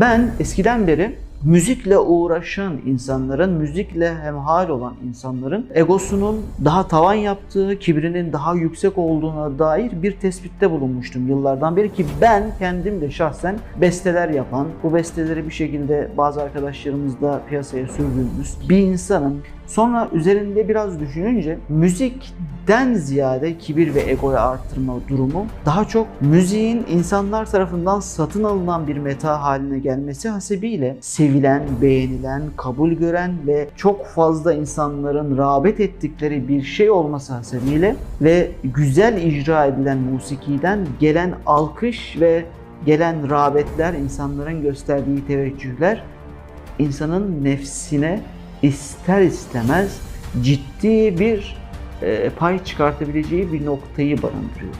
Ben eskiden beri müzikle uğraşan insanların, müzikle hemhal olan insanların egosunun daha tavan yaptığı, kibrinin daha yüksek olduğuna dair bir tespitte bulunmuştum yıllardan beri ki ben kendim de şahsen besteler yapan, bu besteleri bir şekilde bazı arkadaşlarımızla piyasaya sürdüğümüz bir insanım. Sonra üzerinde biraz düşününce müzikten ziyade kibir ve egoyu arttırma durumu daha çok müziğin insanlar tarafından satın alınan bir meta haline gelmesi hasebiyle sevilen, beğenilen, kabul gören ve çok fazla insanların rağbet ettikleri bir şey olması hasebiyle ve güzel icra edilen musikiden gelen alkış ve gelen rağbetler, insanların gösterdiği teveccühler insanın nefsine ister istemez ciddi bir e, pay çıkartabileceği bir noktayı barındırıyor.